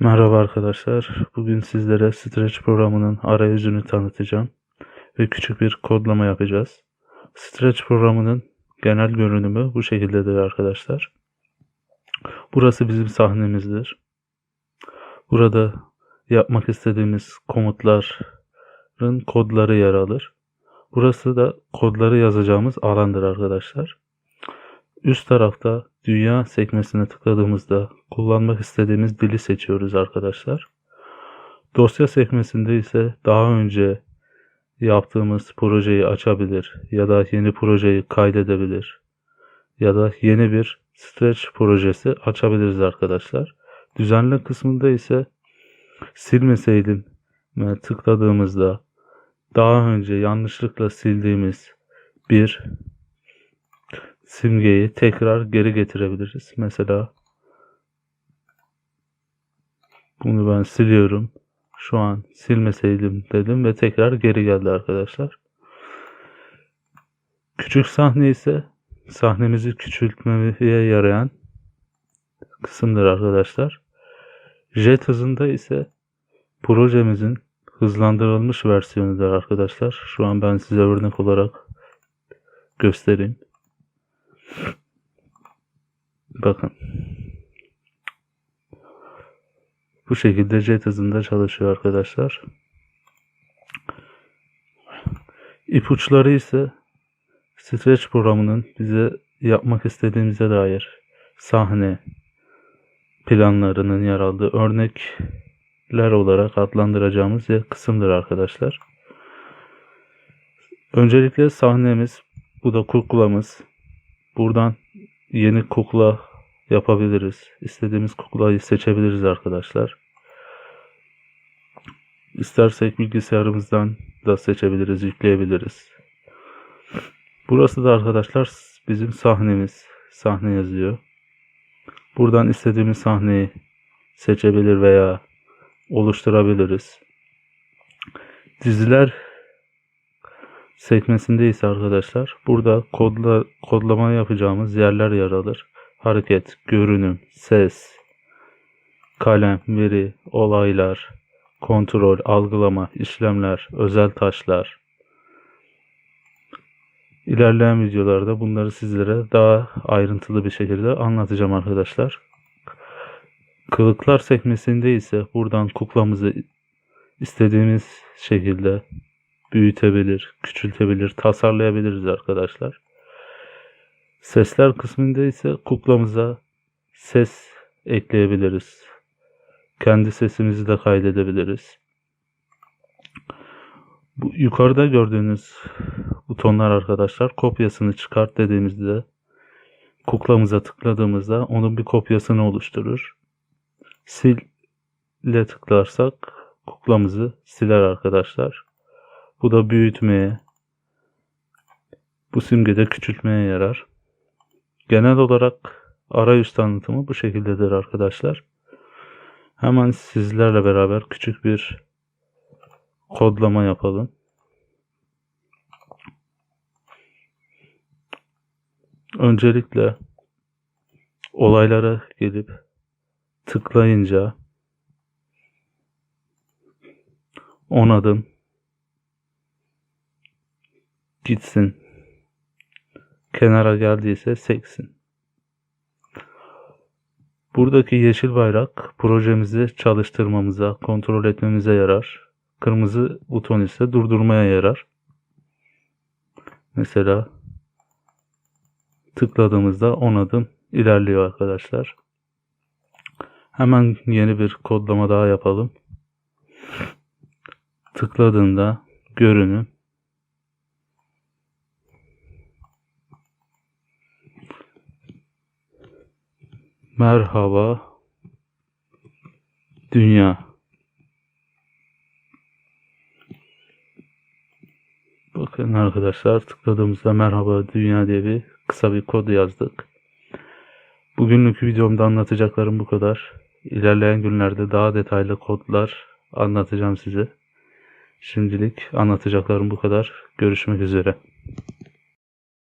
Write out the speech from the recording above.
Merhaba arkadaşlar. Bugün sizlere Stretch programının arayüzünü tanıtacağım ve küçük bir kodlama yapacağız. Stretch programının genel görünümü bu şekildedir arkadaşlar. Burası bizim sahnemizdir. Burada yapmak istediğimiz komutların kodları yer alır. Burası da kodları yazacağımız alandır arkadaşlar. Üst tarafta dünya sekmesine tıkladığımızda kullanmak istediğimiz dili seçiyoruz arkadaşlar. Dosya sekmesinde ise daha önce yaptığımız projeyi açabilir ya da yeni projeyi kaydedebilir ya da yeni bir stretch projesi açabiliriz arkadaşlar. Düzenle kısmında ise silmeseydim tıkladığımızda daha önce yanlışlıkla sildiğimiz bir simgeyi tekrar geri getirebiliriz. Mesela bunu ben siliyorum. Şu an silmeseydim dedim ve tekrar geri geldi arkadaşlar. Küçük sahne ise sahnemizi küçültmeye yarayan kısımdır arkadaşlar. Jet hızında ise projemizin hızlandırılmış versiyonudur arkadaşlar. Şu an ben size örnek olarak göstereyim. Bakın. Bu şekilde jet hızında çalışıyor arkadaşlar. İpuçları ise Stretch programının bize yapmak istediğimize dair sahne planlarının yer aldığı örnekler olarak adlandıracağımız yer kısımdır arkadaşlar. Öncelikle sahnemiz, bu da kuklamız. Buradan yeni kukla yapabiliriz. İstediğimiz kuklayı seçebiliriz arkadaşlar. İstersek bilgisayarımızdan da seçebiliriz, yükleyebiliriz. Burası da arkadaşlar bizim sahnemiz. Sahne yazıyor. Buradan istediğimiz sahneyi seçebilir veya oluşturabiliriz. Diziler sekmesinde ise arkadaşlar burada kodla, kodlama yapacağımız yerler yer alır. Hareket, görünüm, ses, kalem, veri, olaylar, kontrol, algılama, işlemler, özel taşlar. İlerleyen videolarda bunları sizlere daha ayrıntılı bir şekilde anlatacağım arkadaşlar. Kılıklar sekmesinde ise buradan kuklamızı istediğimiz şekilde büyütebilir, küçültebilir, tasarlayabiliriz arkadaşlar. Sesler kısmında ise kuklamıza ses ekleyebiliriz. Kendi sesimizi de kaydedebiliriz. Bu yukarıda gördüğünüz butonlar arkadaşlar kopyasını çıkart dediğimizde kuklamıza tıkladığımızda onun bir kopyasını oluşturur. Sil ile tıklarsak kuklamızı siler arkadaşlar. Bu da büyütmeye, bu simgede küçültmeye yarar. Genel olarak arayüz tanıtımı bu şekildedir arkadaşlar. Hemen sizlerle beraber küçük bir kodlama yapalım. Öncelikle olaylara gelip tıklayınca 10 adım gitsin. Kenara geldiyse seksin. Buradaki yeşil bayrak projemizi çalıştırmamıza, kontrol etmemize yarar. Kırmızı buton ise durdurmaya yarar. Mesela tıkladığımızda 10 adım ilerliyor arkadaşlar. Hemen yeni bir kodlama daha yapalım. Tıkladığında görünüm Merhaba Dünya Bakın arkadaşlar tıkladığımızda merhaba dünya diye bir kısa bir kod yazdık. Bugünlük videomda anlatacaklarım bu kadar. İlerleyen günlerde daha detaylı kodlar anlatacağım size. Şimdilik anlatacaklarım bu kadar. Görüşmek üzere.